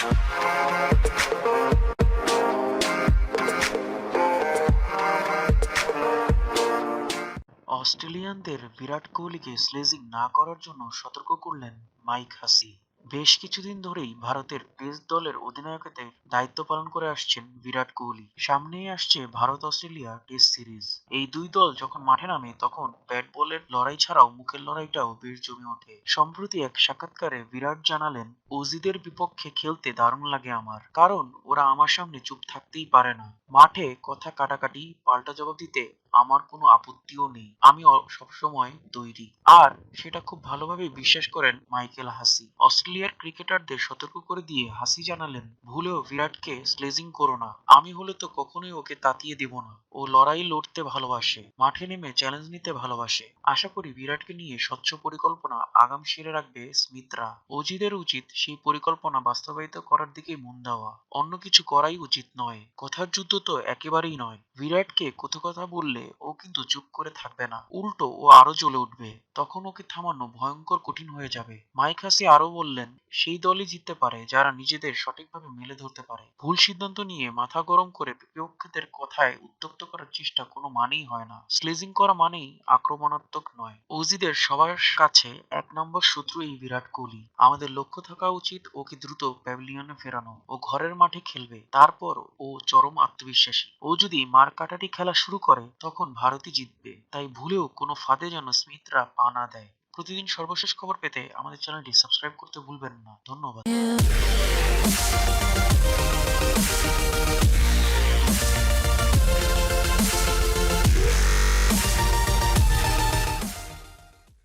অস্ট্রেলিয়ানদের বিরাট কোহলিকে sledging না করার জন্য সতর্ক করলেন মাইক হাসি। বেশ কিছুদিন ধরেই ভারতের টেস্ট দলের অধিনায়কত্বের দায়িত্ব পালন করে আসছেন বিরাট কোহলি। সামনেই আসছে ভারত অস্ট্রেলিয়া টেস্ট সিরিজ। এই দুই দল যখন মাঠে নামে, তখন ব্যাট বলের লড়াই ছাড়াও মুখের লড়াইটাও বেশ জমে ওঠে। সম্প্রতি এক সাক্ষাৎকারে বিরাট জানালেন অজিদের বিপক্ষে খেলতে দারুণ লাগে আমার। কারণ, ওরা আমার সামনে চুপ থাকতেই পারে না। মাঠে কথা কাটাকাটি, পাল্টা জবাব দিতে আমার কোনো আপত্তিও নেই। আমি সবসময় তৈরি। আর সেটা খুব ভালোভাবে বিশ্বাস করেন মাইকেল হাসি। অস্ট্রেলিয়ার ক্রিকেটারদের সতর্ক করে দিয়ে হাসি জানালেন, ভুলেও বিরাটকে স্লেজিং করো না। আমি হলে তো কখনোই ওকে তাতিয়ে দেব না। ও লড়াই লড়তে ভালোবাসে, মাঠে নেমে চ্যালেঞ্জ নিতে ভালোবাসে। আশা করি বিরাটকে নিয়ে স্বচ্ছ পরিকল্পনা আগাম সেরে রাখবে স্মিথরা। অজিদের উচিত সেই পরিকল্পনা বাস্তবায়িত করার দিকে মন দেওয়া। অন্য কিছু করাই উচিত নয়। কথার যুদ্ধ তো একেবারেই নয়। বিরাটকে কত কথা বললে ও কিন্তু চুপ করে থাকবে না। উল্টো ও আরও জ্বলে উঠবে। তখন ওকে থামানো ভয়ঙ্কর কঠিন হয়ে যাবে। মাইক হাসি আরও বললেন, সেই দলই জিততে পারে যারা নিজেদের সঠিকভাবে মেলে ধরতে পারে। ভুল সিদ্ধান্ত নিয়ে মাথা গরম করে বিপক্ষীদের কথায় উত্তক্ত করার চেষ্টা কোনো মানেই হয় না। স্লেজিং করা মানেই আক্রমণাত্মক নয়। অজিদের সবার কাছে এক নম্বর শত্রু এই বিরাট কোহলি। আমাদের লক্ষ্য থাকা উচিত ওকে দ্রুত প্যাভিলিয়নে ফেরানো। ও ঘরের মাঠে খেলবে। তারপর ও চরম আত্মবিশ্বাসী। ও যদি মার কাটাটি খেলা শুরু করে তখন ভারতই জিতবে, তাই ভুলেও কোনো ফাঁদে যেন স্মিথরা পা না দেয়। প্রতিদিন সর্বশেষ খবর পেতে আমাদের চ্যানেলটি সাবস্ক্রাইব করতে ভুলবেন না। ধন্যবাদ।